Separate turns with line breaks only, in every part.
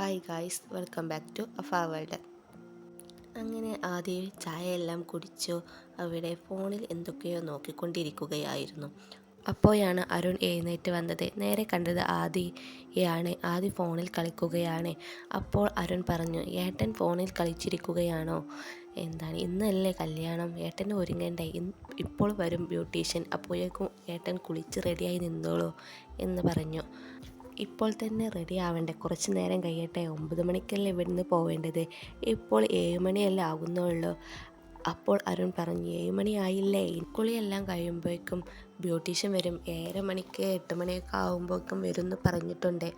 Hi guys welcome back to Afa world അങ്ങനെ ആദ്യം എല്ലാം കുടിച്ചു. അവിടെ ഫോണിൽ എന്തൊക്കെയോ നോക്കിക്കൊണ്ടിരിക്കുകയായിരുന്നു. അപ്പോഴാണ് അരുൺ എഴുന്നേറ്റ് വന്നത്. നേരെ കണ്ടത് ആദിയാണ് ആദി ഫോണിൽ കളിക്കുകയാണ്. അപ്പോൾ അരുൺ പറഞ്ഞു ഏട്ടൻ ഫോണിൽ കളിച്ചിരിക്കുകയാണോ? എന്താണ്? ഇന്നല്ലേ കല്യാണം. ഏട്ടന് ഇന്ന് ഇപ്പോൾ വരും ബ്യൂട്ടീഷ്യൻ. അപ്പോഴേക്കും ഏട്ടൻ കുളിച്ച് റെഡിയായി നിന്നോളൂ എന്ന് പറഞ്ഞു. ഇപ്പോൾ തന്നെ റെഡി ആവേണ്ടേ? കുറച്ച് നേരം കഴിയട്ടെ. ഒമ്പത് മണിക്കല്ലേ ഇവിടുന്ന് പോവേണ്ടത്? ഇപ്പോൾ ഏഴ് മണിയല്ലേ ആകുന്നുള്ളൂ. അപ്പോൾ അരുൺ പറഞ്ഞു ഏഴ് മണി ആയില്ലേ? കുളിയെല്ലാം കഴിയുമ്പോഴേക്കും ബ്യൂട്ടീഷ്യൻ വരും. ഏഴര മണിക്ക് എട്ട് മണിയൊക്കെ ആകുമ്പോഴേക്കും വരും എന്ന് പറഞ്ഞിട്ടുണ്ട്.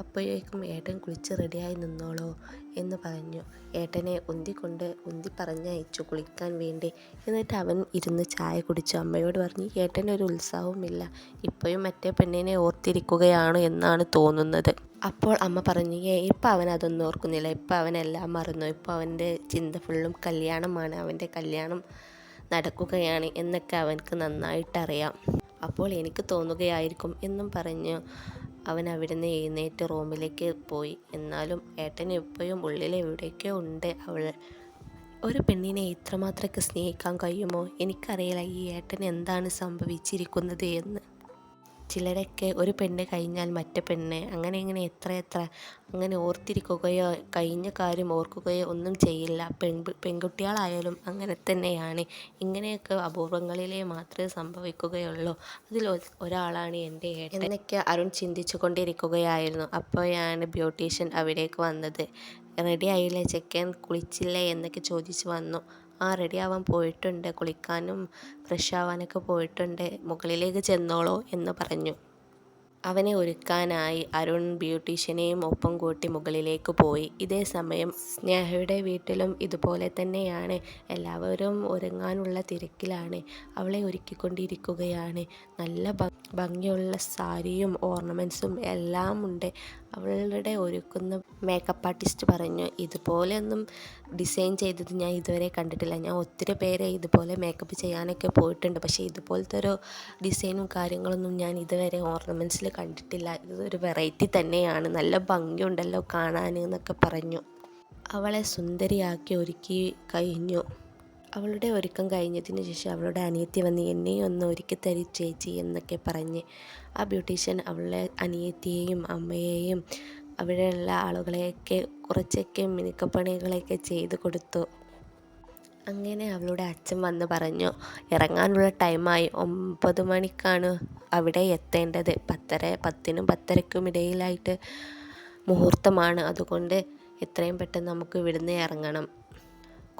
അപ്പോഴേക്കും ഏട്ടൻ കുളിച്ച് റെഡിയായി നിന്നോളോ എന്ന് പറഞ്ഞു. ഏട്ടനെ ഉന്തിക്കൊണ്ട് ഉന്തി പറഞ്ഞയച്ചു കുളിക്കാൻ വേണ്ടി. എന്നിട്ട് അവൻ ഇരുന്ന് ചായ കുടിച്ചു. അമ്മയോട് പറഞ്ഞു ഏട്ടനൊരു ഉത്സാഹവുമില്ല. ഇപ്പോഴും മറ്റേ പെണ്ണിനെ ഓർത്തിരിക്കുകയാണ് എന്നാണ് തോന്നുന്നത്. അപ്പോൾ അമ്മ പറഞ്ഞു ഏ ഇപ്പം അവൻ അതൊന്നും ഓർക്കുന്നില്ല. ഇപ്പം അവനെല്ലാം മറന്നു. ഇപ്പോൾ അവന്റെ ചിന്ത ഫുള്ളും കല്യാണമാണ്. അവന്റെ കല്യാണം നടക്കുകയാണ് എന്നൊക്കെ അവനക്ക് നന്നായിട്ടറിയാം. അപ്പോൾ എനിക്ക് തോന്നുകയായിരിക്കും എന്നും പറഞ്ഞു. അവൻ അവിടുന്ന് എഴുന്നേറ്റ് റൂമിലേക്ക് പോയി. എന്നാലും ഏട്ടൻ എപ്പോഴും ഉള്ളിൽ എവിടെയൊക്കെയോ ഉണ്ട് അവൾ? ഒരു പെണ്ണിനെ ഇത്രമാത്രമൊക്കെ സ്നേഹിക്കാൻ കഴിയുമോ? എനിക്കറിയില്ല ഈ ഏട്ടൻ എന്താണ് സംഭവിച്ചിരിക്കുന്നത് എന്ന്. ചിലരൊക്കെ ഒരു പെണ്ണ് കഴിഞ്ഞാൽ മറ്റേ പെണ്ണ്. അങ്ങനെ ഇങ്ങനെ എത്ര എത്ര. അങ്ങനെ ഓർത്തിരിക്കുകയോ കഴിഞ്ഞ കാര്യം ഓർക്കുകയോ ഒന്നും ചെയ്യില്ല. പെൺ പെൺകുട്ടികളായാലും അങ്ങനെ തന്നെയാണ്. ഇങ്ങനെയൊക്കെ അപൂർവങ്ങളിലേ മാത്രമേ സംഭവിക്കുകയുള്ളൂ. അതിൽ ഒരാളാണ് എന്റെ ഏട്ടൻ. എന്നൊക്കെ അരുൺ ചിന്തിച്ചു കൊണ്ടിരിക്കുകയായിരുന്നു അപ്പോഴാണ് ബ്യൂട്ടീഷ്യൻ അവിടേക്ക് വന്നത്. റെഡി ആയില്ലേ ചെക്കൻ? കുളിച്ചില്ലേ? എന്നൊക്കെ ചോദിച്ചു വന്നു. ആ റെഡി ആവാൻ പോയിട്ടുണ്ട്. കുളിക്കാനും ഫ്രഷ് ആവാനൊക്കെ പോയിട്ടുണ്ട്. മുകളിലേക്ക് ചെന്നോളൂ എന്ന് പറഞ്ഞു. അവനെ ഒരുക്കാനായി അരുൺ ബ്യൂട്ടീഷ്യനെയും ഒപ്പം കൂട്ടി മുകളിലേക്ക് പോയി. ഇതേ സമയം സ്നേഹയുടെ വീട്ടിലും ഇതുപോലെ തന്നെയാണ്. എല്ലാവരും ഒരുങ്ങാനുള്ള തിരക്കിലാണ്. അവളെ ഒരുക്കിക്കൊണ്ടിരിക്കുകയാണ്. നല്ല ഭംഗിയുള്ള സാരിയും ഓർണമെന്റ്സും എല്ലാം ഉണ്ട്. അവളുടെ ഒരുക്കുന്ന മേക്കപ്പ് ആർട്ടിസ്റ്റ് പറഞ്ഞു ഇതുപോലെയൊന്നും ഡിസൈൻ ചെയ്തത് ഞാൻ ഇതുവരെ കണ്ടിട്ടില്ല. ഞാൻ ഒത്തിരി പേരെ ഇതുപോലെ മേക്കപ്പ് ചെയ്യാനൊക്കെ പോയിട്ടുണ്ട്. പക്ഷേ ഇതുപോലത്തെ ഒരു ഡിസൈനും കാര്യങ്ങളൊന്നും ഞാൻ ഇതുവരെ ഓർണമെന്റ്സിൽ കണ്ടിട്ടില്ല. ഇതൊരു വെറൈറ്റി തന്നെയാണ്. നല്ല ഭംഗിയുണ്ടല്ലോ കാണാൻ എന്നൊക്കെ പറഞ്ഞു. അവളെ സുന്ദരിയാക്കി ഒരുക്കി കഴിഞ്ഞു. അവളുടെ ഒരുക്കം കഴിഞ്ഞതിന് ശേഷം അവളുടെ അനിയത്തി വന്ന് എന്നെയും ഒന്ന് ഒരുക്കി തരി ചേച്ചി എന്നൊക്കെ പറഞ്ഞ് ആ ബ്യൂട്ടീഷ്യൻ അവളുടെ അനിയത്തിയെയും അമ്മയെയും അവിടെയുള്ള ആളുകളെയൊക്കെ കുറച്ചൊക്കെ മിനുക്കപ്പണികളൊക്കെ ചെയ്തു കൊടുത്തു. അങ്ങനെ അവളുടെ അച്ഛൻ വന്ന് പറഞ്ഞു ഇറങ്ങാനുള്ള ടൈമായി ഒമ്പത് മണിക്കാണ് അവിടെ എത്തേണ്ടത്. പത്തര പത്തിനും പത്തരയ്ക്കും ഇടയിലായിട്ട് മുഹൂർത്തമാണ്. അതുകൊണ്ട് എത്രയും പെട്ടെന്ന് നമുക്ക് ഇവിടുന്ന് ഇറങ്ങണം.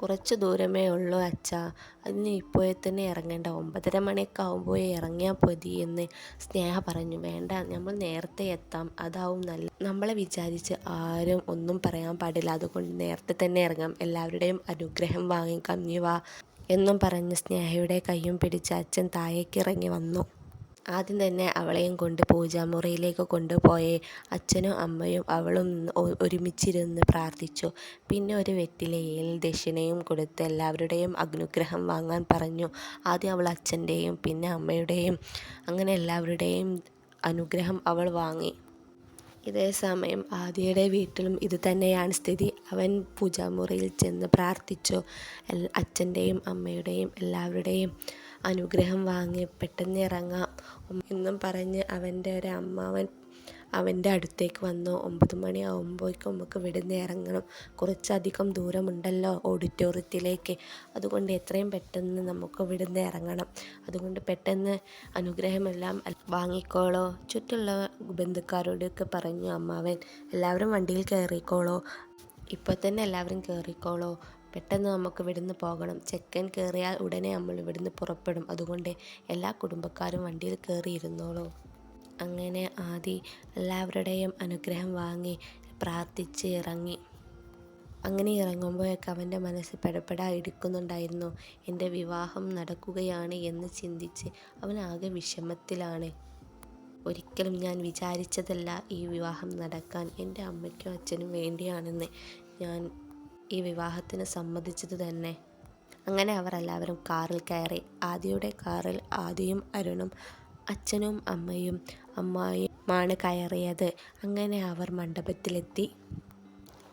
കുറച്ച് ദൂരമേ ഉള്ളൂ അച്ഛാ. അതിന് ഇപ്പോഴേ തന്നെ ഇറങ്ങേണ്ട. ഒമ്പതര മണിയൊക്കെ ആകുമ്പോഴേ ഇറങ്ങിയാൽ മതി എന്ന് സ്നേഹ പറഞ്ഞു. വേണ്ട നമ്മൾ നേരത്തെ എത്താം. അതാവും നല്ല നമ്മളെ വിചാരിച്ച് ആരും ഒന്നും പറയാൻ പാടില്ല. അതുകൊണ്ട് നേരത്തെ തന്നെ ഇറങ്ങാം. എല്ലാവരുടെയും അനുഗ്രഹം വാങ്ങിക്കാം. നീ വാ എന്നും പറഞ്ഞ് സ്നേഹയുടെ കൈയും പിടിച്ച് അച്ഛൻ താഴേക്ക് ഇറങ്ങി വന്നു. ആദ്യം തന്നെ അവളെയും കൊണ്ട് പൂജാമുറിയിലേക്ക് കൊണ്ടുപോയി. അച്ഛനും അമ്മയും അവളും ഒരുമിച്ചിരുന്ന് പ്രാർത്ഥിച്ചു. പിന്നെ ഒരു വെറ്റിലയിൽ ദക്ഷിണയും കൊടുത്ത് എല്ലാവരുടെയും അനുഗ്രഹം വാങ്ങാൻ പറഞ്ഞു. ആദ്യം അവൾ അച്ഛന്റെയും പിന്നെ അമ്മയുടെയും അങ്ങനെ എല്ലാവരുടെയും അനുഗ്രഹം അവൾ വാങ്ങി. ഇതേ സമയം ആദിയുടെ വീട്ടിലും ഇത് തന്നെയാണ് സ്ഥിതി. അവൻ പൂജാമുറിയിൽ ചെന്ന് പ്രാർത്ഥിച്ചു. അച്ഛന്റെയും അമ്മയുടെയും എല്ലാവരുടെയും അനുഗ്രഹം വാങ്ങി പെട്ടെന്ന് ഇറങ്ങാം. എന്നും പറഞ്ഞ് അവന്റെ ഒരു അമ്മാവൻ അവന്റെ അടുത്തേക്ക് വന്നു. ഒമ്പത് മണിയാകുമ്പോഴേക്കും നമുക്ക് ഇവിടുന്ന് ഇറങ്ങണം. കുറച്ചധികം ദൂരമുണ്ടല്ലോ ഓഡിറ്റോറിയത്തിലേക്ക്. അതുകൊണ്ട് എത്രയും പെട്ടെന്ന് നമുക്ക് ഇവിടുന്ന് ഇറങ്ങണം. അതുകൊണ്ട് പെട്ടെന്ന് അനുഗ്രഹമെല്ലാം വാങ്ങിക്കോളോ. ചുറ്റുള്ള ബന്ധുക്കാരോടൊക്കെ പറഞ്ഞു അമ്മാവൻ എല്ലാവരും വണ്ടിയിൽ കയറിക്കോളോ. ഇപ്പോൾ തന്നെ എല്ലാവരും കയറിക്കോളോ. പെട്ടെന്ന് നമുക്ക് ഇവിടുന്ന് പോകണം. ചെക്കൻ കയറിയാൽ ഉടനെ നമ്മൾ ഇവിടുന്ന് പുറപ്പെടും. അതുകൊണ്ട് എല്ലാ കുടുംബക്കാരും വണ്ടിയിൽ കയറിയിരുന്നോളൂ അങ്ങനെ ആദി എല്ലാവരുടെയും അനുഗ്രഹം വാങ്ങി പ്രാർത്ഥിച്ച് ഇറങ്ങി. അങ്ങനെ ഇറങ്ങുമ്പോഴൊക്കെ അവന്റെ മനസ്സ് പെടപ്പെടാ ഇടിക്കുന്നുണ്ടായിരുന്നു. എന്റെ വിവാഹം നടക്കുകയാണ് എന്ന് ചിന്തിച്ച് അവൻ ആകെ വിഷമത്തിലാണ്. ഒരിക്കലും ഞാൻ വിചാരിച്ചതല്ല ഈ വിവാഹം നടക്കാൻ. എന്റെ അമ്മയ്ക്കും അച്ഛനും വേണ്ടിയാണെന്ന്. ഞാൻ ഈ വിവാഹത്തിന് സമ്മതിച്ചത് തന്നെ. അങ്ങനെ അവർ എല്ലാവരും കാറിൽ കയറി. ആദിയുടെ കാറിൽ ആദിയും അരുണും അച്ഛനും അമ്മയും അമ്മായിയുമാണ് കയറിയത്. അങ്ങനെ അവർ മണ്ഡപത്തിലെത്തി.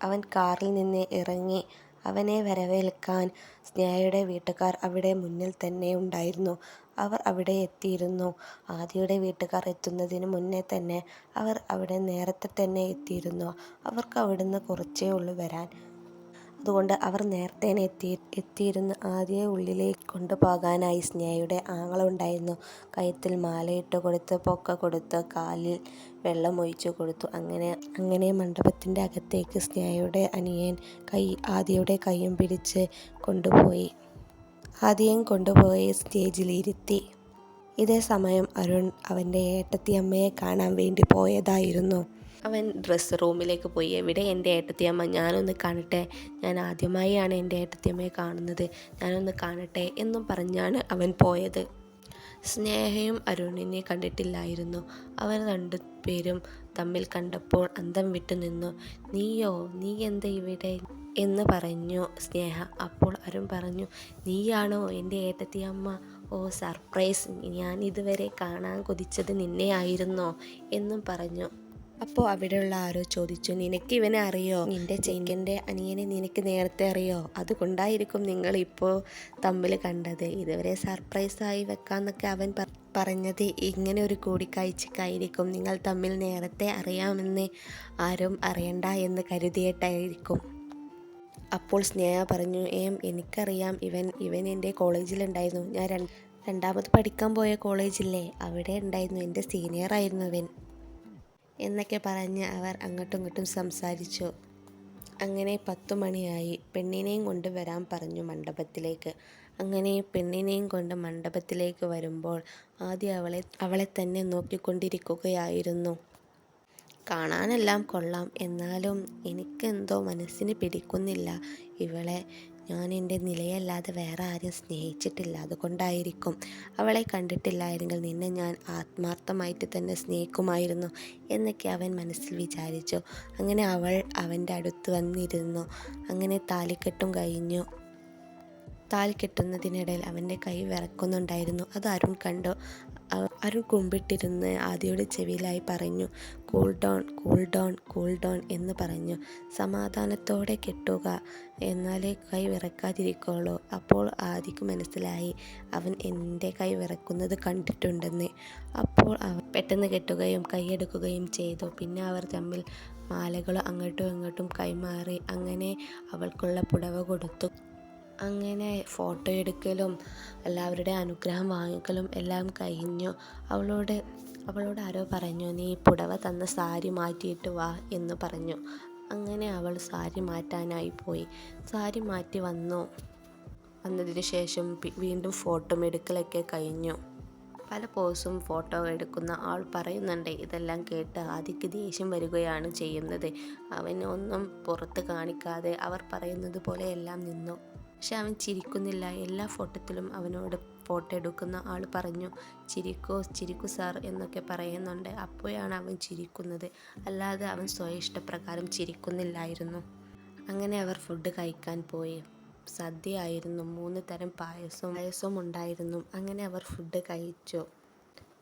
അവൻ കാറിൽ നിന്ന് ഇറങ്ങി. അവനെ വരവേൽക്കാൻ സ്നേഹയുടെ വീട്ടുകാർ അവിടെ മുന്നിൽ തന്നെ ഉണ്ടായിരുന്നു. അവർ അവിടെ എത്തിയിരുന്നു. ആദിയുടെ വീട്ടുകാർ എത്തുന്നതിന് മുന്നേ തന്നെ അവർ അവിടെ നേരത്തെ തന്നെ എത്തിയിരുന്നു. അവർക്ക് അവിടുന്ന് കുറച്ചേ ഉള്ളൂ വരാൻ. അതുകൊണ്ട് അവർ നേരത്തെ എത്തി എത്തിയിരുന്ന് ആദ്യ ഉള്ളിലേക്ക് കൊണ്ടുപോകാനായി സ്നേഹയുടെ ആങ്ങളുണ്ടായിരുന്നു കൈത്തിൽ മാലയിട്ട് കൊടുത്ത് പൊക്ക കൊടുത്ത് കാലിൽ വെള്ളം ഒഴിച്ചു കൊടുത്തു. അങ്ങനെ അങ്ങനെ മണ്ഡപത്തിന്റെ അകത്തേക്ക് സ്നേഹയുടെ അനിയൻ കൈ ആദിയുടെ കൈയും പിടിച്ച് കൊണ്ടുപോയി. ആദ്യം കൊണ്ടുപോയി സ്റ്റേജിലിരുത്തി. ഇതേ സമയം അരുൺ അവന്റെ ഏട്ടത്തിയമ്മയെ കാണാൻ വേണ്ടി പോയതായിരുന്നു. അവൻ ഡ്രസ്സ് റൂമിലേക്ക് പോയി. എവിടെ എന്റെ ഏട്ടത്തിയമ്മ? ഞാനൊന്ന് കാണട്ടെ. ഞാൻ ആദ്യമായാണ് എന്റെ ഏട്ടത്തിയമ്മയെ കാണുന്നത്. ഞാനൊന്ന് കാണട്ടെ എന്നും പറഞ്ഞാണ് അവൻ പോയത്. സ്നേഹയും അരുണിനെ കണ്ടിട്ടില്ലായിരുന്നു. അവർ രണ്ടുപേരും തമ്മിൽ കണ്ടപ്പോൾ അന്തം വിട്ടു നിന്നു. നീയോ? നീ എന്താ ഇവിടെ? എന്ന് പറഞ്ഞു സ്നേഹ. അപ്പോൾ അരുൺ പറഞ്ഞു നീയാണോ എന്റെ ഏട്ടത്തിയമ്മ? Oh surprise. ഞാൻ ഇതുവരെ കാണാൻ കൊതിച്ചത് നിന്നെ ആയിരുന്നോ എന്നും പറഞ്ഞു. അപ്പോൾ അവിടെയുള്ള ആരോ ചോദിച്ചു നിനക്ക് ഇവനെ അറിയോ? നിന്റെ ചെങ്കന്റെ അനിയനെ നിനക്ക് നേരത്തെ അറിയോ? അതുകൊണ്ടായിരിക്കും നിങ്ങൾ ഇപ്പോൾ തമ്മിൽ കണ്ടത്. ഇതുവരെ സർപ്രൈസായി വെക്കാന്നൊക്കെ അവൻ പറഞ്ഞത് ഇങ്ങനെ ഒരു കൂടിക്കാഴ്ചക്കായിരിക്കും നിങ്ങൾ തമ്മിൽ നേരത്തെ അറിയാമെന്ന് ആരും അറിയണ്ട എന്ന് കരുതിയിട്ടായിരിക്കും. അപ്പോൾ സ്നേഹ പറഞ്ഞു ഏം എനിക്കറിയാം. ഇവൻ ഇവൻ എന്റെ കോളേജിലുണ്ടായിരുന്നു. ഞാൻ രണ്ടാമത് പഠിക്കാൻ പോയ കോളേജില്ലേ? അവിടെ ഉണ്ടായിരുന്നു. എന്റെ സീനിയർ ആയിരുന്നു ഇവൻ. എന്നൊക്കെ പറഞ്ഞ് അവർ അങ്ങോട്ടും ഇങ്ങോട്ടും സംസാരിച്ചു. അങ്ങനെ പത്തു മണിയായി പെണ്ണിനെയും കൊണ്ട് വരാൻ പറഞ്ഞു മണ്ഡപത്തിലേക്ക്. അങ്ങനെ പെണ്ണിനെയും കൊണ്ട് മണ്ഡപത്തിലേക്ക് വരുമ്പോൾ ആദ്യം അവളെ അവളെ തന്നെ നോക്കിക്കൊണ്ടിരിക്കുകയായിരുന്നു. കാണാനെല്ലാം കൊള്ളാം. എന്നാലും എനിക്കെന്തോ മനസ്സിന് പിടിക്കുന്നില്ല. ഇവളെ ഞാൻ എന്റെ നിലയല്ലാതെ വേറെ ആരും സ്നേഹിച്ചിട്ടില്ല. അതുകൊണ്ടായിരിക്കും അവളെ കണ്ടിട്ടില്ലായിരുന്നെങ്കിൽ നിന്നെ ഞാൻ ആത്മാർത്ഥമായിട്ട് തന്നെ സ്നേഹിക്കുമായിരുന്നു എന്നൊക്കെ അവൻ മനസ്സിൽ വിചാരിച്ചു. അങ്ങനെ അവൾ അവന്റെ അടുത്ത് വന്നിരുന്നു. അങ്ങനെ താലിക്കെട്ടും കഴിഞ്ഞു. താലി കെട്ടുന്നതിനിടയിൽ അവന്റെ കൈ വിറക്കുന്നുണ്ടായിരുന്നു. അത് അരുൺ കണ്ടു. അരുൺ കുമ്പിട്ടിരുന്ന് ആദിയുടെ ചെവിയിലായി പറഞ്ഞു cool down cool down cool down എന്ന് പറഞ്ഞു. സമാധാനത്തോടെ കെട്ടുക എന്നാലേ കൈ വിറക്കാതിരിക്കുള്ളൂ അപ്പോൾ ആദിക്ക് മനസ്സിലായി അവൻ എന്റെ കൈ വിറക്കുന്നത് കണ്ടിട്ടുണ്ടെന്ന് അപ്പോൾ അവൻ പെട്ടെന്ന് കെട്ടുകയും കൈയെടുക്കുകയും ചെയ്തു. പിന്നെ അവർ തമ്മിൽ മാലകൾ അങ്ങോട്ടും ഇങ്ങോട്ടും കൈമാറി. അങ്ങനെ അവൾക്കുള്ള പുടവ കൊടുത്തു. അങ്ങനെ ഫോട്ടോ എടുക്കലും എല്ലാവരുടെ അനുഗ്രഹം വാങ്ങിക്കലും എല്ലാം കഴിഞ്ഞു. അവളോട് അവളോട് ആരോ പറഞ്ഞു നീ പുടവ തന്ന സാരി മാറ്റിയിട്ട് വാ എന്ന് പറഞ്ഞു. അങ്ങനെ അവൾ സാരി മാറ്റാനായി പോയി. സാരി മാറ്റി വന്നു. വന്നതിന് ശേഷം വീണ്ടും ഫോട്ടോ എടുക്കലൊക്കെ കഴിഞ്ഞു. പല പോസും ഫോട്ടോ എടുക്കുന്ന ആൾ പറയുന്നുണ്ട് ഇതെല്ലാം കേട്ട് ആദിക്ക് ദേഷ്യം വരികയാണ് ചെയ്യുന്നത്. അവനൊന്നും പുറത്ത് കാണിക്കാതെ അവർ പറയുന്നത് പോലെ എല്ലാം നിന്നു. പക്ഷെ അവൻ ചിരിക്കുന്നില്ല. എല്ലാ ഫോട്ടോത്തിലും അവനോട് ഫോട്ടോ എടുക്കുന്ന ആൾ പറഞ്ഞു ചിരിക്കോ ചിരിക്കു സാർ എന്നൊക്കെ പറയുന്നുണ്ട്. അപ്പോഴാണ് അവൻ ചിരിക്കുന്നത്. അല്ലാതെ അവൻ സ്വയം ഇഷ്ടപ്രകാരം ചിരിക്കുന്നില്ലായിരുന്നു. അങ്ങനെ അവർ ഫുഡ് കഴിക്കാൻ പോയി. സദ്യയായിരുന്നു. മൂന്ന് തരം പായസവും പായസവും ഉണ്ടായിരുന്നു. അങ്ങനെ അവർ ഫുഡ് കഴിച്ചു.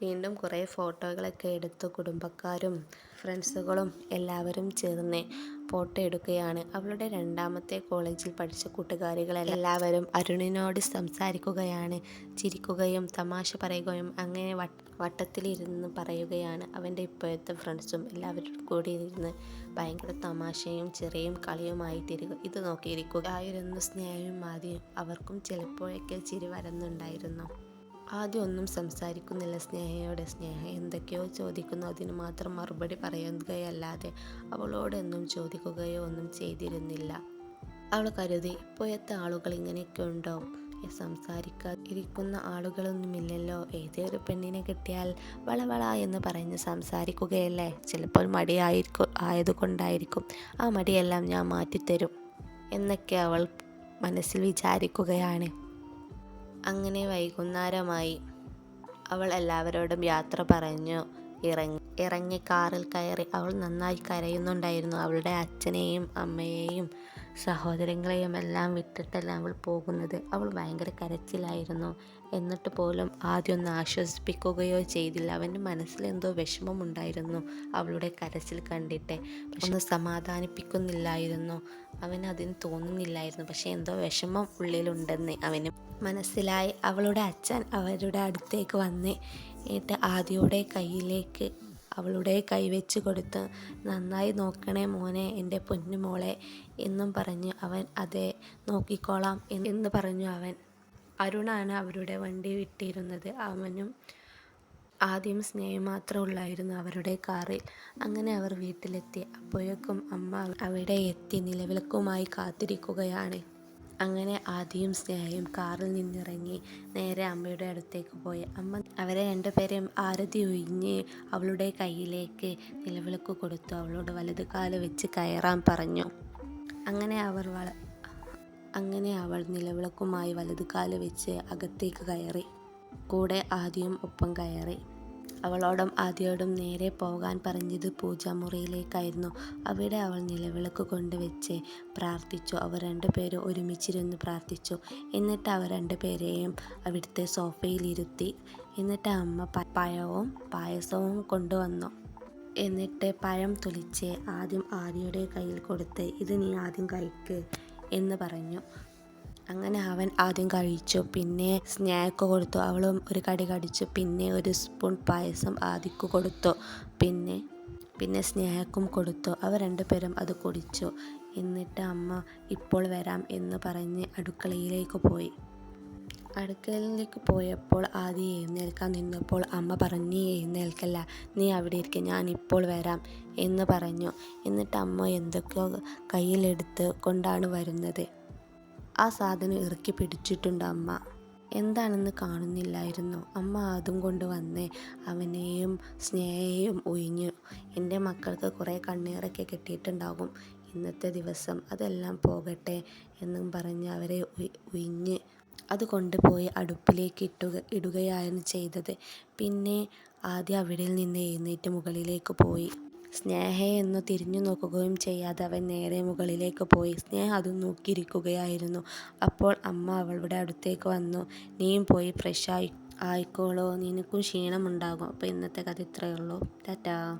വീണ്ടും കുറേ ഫോട്ടോകളൊക്കെ എടുത്ത് കുടുംബക്കാരും ഫ്രണ്ട്സുകളും എല്ലാവരും ചേർന്ന് ഫോട്ടോ എടുക്കുകയാണ്. അവളുടെ രണ്ടാമത്തെ കോളേജിൽ പഠിച്ച കൂട്ടുകാരികൾ എല്ലാവരും അരുണിനോട് സംസാരിക്കുകയാണ് ചിരിക്കുകയും തമാശ പറയുകയും അങ്ങനെ വട്ടത്തിലിരുന്ന് പറയുകയാണ്. അവന്റെ ഇപ്പോഴത്തെ ഫ്രണ്ട്സും എല്ലാവരും കൂടി ഇരുന്ന് ഭയങ്കര തമാശയും ചെറിയും കളിയുമായിട്ടിരിക്കുക ഇത് നോക്കിയിരിക്കുക ആയിരുന്നു സ്നേഹവും ആദ്യം അവർക്കും ചിലപ്പോഴൊക്കെ ചിരി വരുന്നുണ്ടായിരുന്നു. ആദ്യം ഒന്നും സംസാരിക്കുന്നില്ല സ്നേഹയോടെ. സ്നേഹ എന്തൊക്കെയോ ചോദിക്കുന്നു. അതിന് മാത്രം മറുപടി പറയുകയല്ലാതെ അവളോടൊന്നും ചോദിക്കുകയോ ഒന്നും ചെയ്തിരുന്നില്ല. അവൾ കരുതി ഇപ്പോഴത്തെ ആളുകൾ ഇങ്ങനെയൊക്കെ ഉണ്ടോ? സംസാരിക്കാതിരിക്കുന്ന ആളുകളൊന്നുമില്ലല്ലോ. ഏതൊരു പെണ്ണിനെ കിട്ടിയാൽ വളവള എന്ന് പറഞ്ഞ് സംസാരിക്കുകയല്ലേ? ചിലപ്പോൾ മടിയായിരിക്കും ആയതുകൊണ്ടായിരിക്കും. ആ മടിയെല്ലാം ഞാൻ മാറ്റിത്തരും എന്നൊക്കെ അവൾ മനസ്സിൽ വിചാരിക്കുകയാണ്. അങ്ങനെ വൈകുന്നേരമായി. അവൾ എല്ലാവരോടും യാത്ര പറഞ്ഞു. ഇറങ്ങി ഇറങ്ങി കാറിൽ കയറി അവൾ നന്നായി കരയുന്നുണ്ടായിരുന്നു. അവളുടെ അച്ഛനെയും അമ്മയെയും സഹോദരങ്ങളെയും എല്ലാം വിട്ടിട്ടല്ല അവൾ പോകുന്നത് അവൾ ഭയങ്കര കരച്ചിലായിരുന്നു. എന്നിട്ട് പോലും ആദ്യം ഒന്ന് ആശ്വസിപ്പിക്കുകയോ ചെയ്തില്ല. അവന്റെ മനസ്സിൽ എന്തോ വിഷമമുണ്ടായിരുന്നു അവളുടെ കരച്ചിൽ കണ്ടിട്ട്. ഒന്ന് സമാധാനിപ്പിക്കുന്നില്ലായിരുന്നു. അവൻ അതിന് തോന്നുന്നില്ലായിരുന്നു. പക്ഷെ എന്തോ വിഷമം ഉള്ളിലുണ്ടെന്ന് അവന് മനസ്സിലായി. അവളുടെ അച്ഛൻ അവരുടെ അടുത്തേക്ക് വന്ന് എന്നിട്ട് ആദ്യയുടെ കയ്യിലേക്ക് അവളുടെ കൈവച്ച് കൊടുത്ത് നന്നായി നോക്കണേ മോനെ എന്റെ പൊന്നുമോളെ എന്നും പറഞ്ഞു അവൻ അതെ നോക്കിക്കോളാം എന്ന് പറഞ്ഞു അവൻ. അരുണാണ് അവരുടെ വണ്ടി വിട്ടിരുന്നത്. അവനും ആദ്യം സ്നേഹം മാത്രമേ ഉള്ളായിരുന്നു അവരുടെ കാറിൽ. അങ്ങനെ അവർ വീട്ടിലെത്തി. അപ്പോഴേക്കും അമ്മ അവിടെ എത്തി. നിലവിളക്കുമായി കാത്തിരിക്കുകയാണ്. അങ്ങനെ ആദ്യം സ്നേഹയും കാറിൽ നിന്നിറങ്ങി നേരെ അമ്മയുടെ അടുത്തേക്ക് പോയി. അമ്മ അവരെ രണ്ടുപേരെയും ആരതി ഒഴിഞ്ഞ് അവളുടെ കയ്യിലേക്ക് നിലവിളക്ക് കൊടുത്തു. അവളോട് വലത് കാൽ വെച്ച് കയറാൻ പറഞ്ഞു. അങ്ങനെ അവർ വള അങ്ങനെ അവൾ നിലവിളക്കുമായി വലത് കാൽ വെച്ച് അകത്തേക്ക് കയറി. കൂടെ ആദ്യം ഒപ്പം കയറി. അവളോടും ആദ്യയോടും നേരെ പോകാൻ പറഞ്ഞത് പൂജാമുറിയിലേക്കായിരുന്നു. അവിടെ അവൾ നിലവിളക്ക് കൊണ്ടുവച്ച് പ്രാർത്ഥിച്ചു. അവർ രണ്ടുപേരും ഒരുമിച്ചിരുന്ന് പ്രാർത്ഥിച്ചു. എന്നിട്ട് അവർ രണ്ടുപേരെയും അവിടുത്തെ സോഫയിലിരുത്തി എന്നിട്ട് അമ്മ പഴവും പായസവും കൊണ്ടുവന്നു. എന്നിട്ട് പഴം തുളിച്ച് ആദ്യം ആര്യയുടെ കയ്യിൽ കൊടുത്ത് ഇത് നീ ആദ്യം കഴിക്ക് എന്ന് പറഞ്ഞു. അങ്ങനെ അവൻ ആദ്യം കഴിച്ചു. പിന്നെ സ്നാക്ക് കൊടുത്തു. അവളും ഒരു കടി കടിച്ചു. പിന്നെ ഒരു സ്പൂൺ പായസം ആദിക്ക് കൊടുത്തു. പിന്നെ പിന്നെ സ്നേഹക്കും കൊടുത്തു. അവർ രണ്ടുപേരും അത് കുടിച്ചു. എന്നിട്ട് അമ്മ ഇപ്പോൾ വരാം എന്ന് പറഞ്ഞ് അടുക്കളയിലേക്ക് പോയി. അടുക്കളയിലേക്ക് പോയപ്പോൾ ആദ്യം എഴുന്നേൽക്കാൻ നിന്നപ്പോൾ അമ്മ പറഞ്ഞു എഴുന്നേൽക്കല്ല. നീ അവിടെ ഇരിക്കുക ഇപ്പോൾ വരാം എന്ന് പറഞ്ഞു. എന്നിട്ട് അമ്മ എന്തൊക്കെയോ കയ്യിലെടുത്ത് കൊണ്ടാണ് വരുന്നത്. ആ സാധനം ഇറക്കി പിടിച്ചിട്ടുണ്ട് അമ്മ. എന്താണെന്ന് കാണുന്നില്ലായിരുന്നു. അമ്മ അതും കൊണ്ട് വന്ന് അവനെയും സ്നേഹയും ഒഴിഞ്ഞു. എന്റെ മക്കൾക്ക് കുറേ കണ്ണീറൊക്കെ കിട്ടിയിട്ടുണ്ടാകും. ഇന്നത്തെ ദിവസം അതെല്ലാം പോകട്ടെ എന്നും പറഞ്ഞ് അവരെ ഉയിഞ്ഞ് അത് കൊണ്ടുപോയി അടുപ്പിലേക്ക് ഇട്ടുക ഇടുകയായിരുന്നു ചെയ്തത്. പിന്നെ ആദ്യം അവിടെ നിന്ന് എഴുന്നേറ്റ് മുകളിലേക്ക് പോയി. സ്നേഹയെന്നു തിരിഞ്ഞു നോക്കുകയും ചെയ്യാതെ അവൻ നേരെ മുകളിലേക്ക് പോയി. സ്നേഹ അതും നോക്കിയിരിക്കുകയായിരുന്നു. അപ്പോൾ അമ്മ അവളുടെ അടുത്തേക്ക് വന്നു. നീയും പോയി ഫ്രഷ് ആയി ആയിക്കോളോ. നിനക്കും ക്ഷീണമുണ്ടാകും. അപ്പോൾ ഇന്നത്തെ കഥ ഇത്രയേ ഉള്ളൂ. ടാറ്റാ.